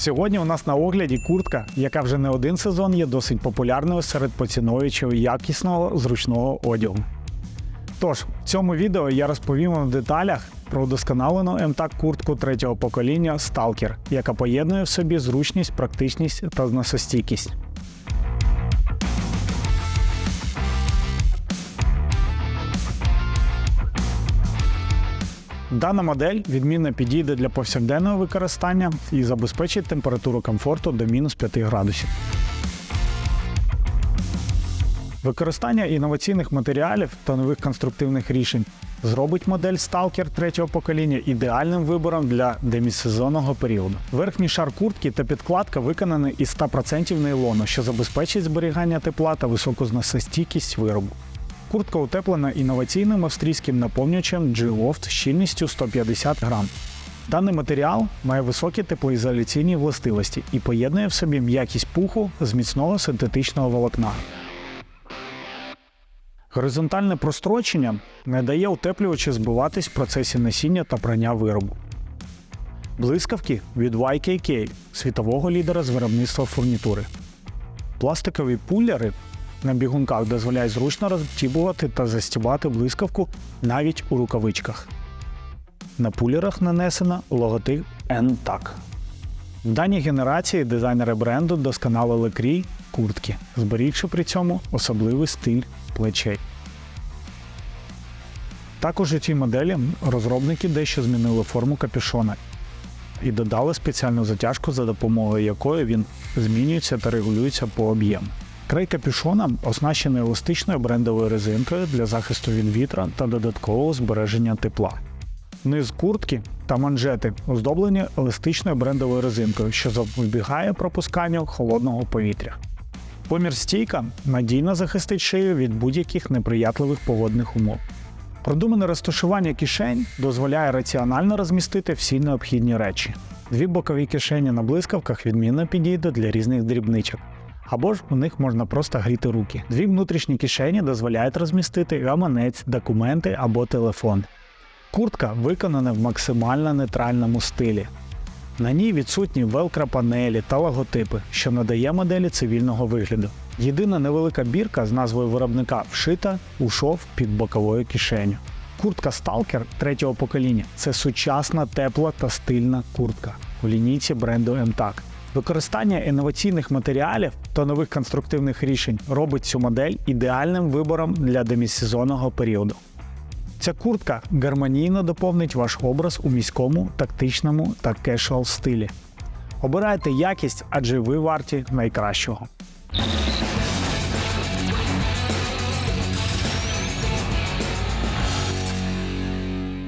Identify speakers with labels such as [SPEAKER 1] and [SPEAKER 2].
[SPEAKER 1] Сьогодні у нас на огляді куртка, яка вже не один сезон є досить популярною серед поціновувачів якісного зручного одягу. Тож, в цьому відео я розповім вам в деталях про удосконалену МТАК куртку третього покоління Stalker, яка поєднує в собі зручність, практичність та зносостійкість. Дана модель відмінно підійде для повсякденного використання і забезпечить температуру комфорту до мінус 5 градусів. Використання інноваційних матеріалів та нових конструктивних рішень зробить модель Stalker третього покоління ідеальним вибором для демісезонного періоду. Верхній шар куртки та підкладка виконані із 100% нейлону, що забезпечить зберігання тепла та високу зносостійкість виробу. Куртка утеплена інноваційним австрійським наповнювачем G-Loft щільністю 150 грам. Даний матеріал має високі теплоізоляційні властивості і поєднує в собі м'якість пуху з міцного синтетичного волокна. Горизонтальне прострочення не дає утеплювачу збиватись в процесі носіння та прання виробу. Блискавки від YKK світового лідера з виробництва фурнітури. Пластикові пулери на бігунках дозволяють зручно розтібувати та застібати блискавку навіть у рукавичках. На пулерах нанесено логотип NTAC. В даній генерації дизайнери бренду досконалили крій куртки, зберігши при цьому особливий стиль плечей. Також у цій моделі розробники дещо змінили форму капюшона і додали спеціальну затяжку, за допомогою якої він змінюється та регулюється по об'єму. Край капюшона оснащений еластичною брендовою резинкою для захисту від вітра та додаткового збереження тепла. Низ куртки та манжети оздоблені еластичною брендовою резинкою, що запобігає пропусканню холодного повітря. Помір стійка надійно захистить шию від будь-яких неприятливих погодних умов. Продумане розташування кишень дозволяє раціонально розмістити всі необхідні речі. Дві бокові кишені на блискавках відмінно підійдуть для різних дрібничок. Або ж у них можна просто гріти руки. Дві внутрішні кишені дозволяють розмістити гаманець, документи або телефон. Куртка виконана в максимально нейтральному стилі. На ній відсутні велкро-панелі та логотипи, що надає моделі цивільного вигляду. Єдина невелика бірка з назвою виробника вшита у шов під боковою кишеню. Куртка Stalker третього покоління це сучасна, тепла та стильна куртка у лінійці бренду MTAC. Використання інноваційних матеріалів та нових конструктивних рішень робить цю модель ідеальним вибором для демісезонного періоду. Ця куртка гармонійно доповнить ваш образ у міському, тактичному та кешуал стилі. Обирайте якість, адже ви варті найкращого.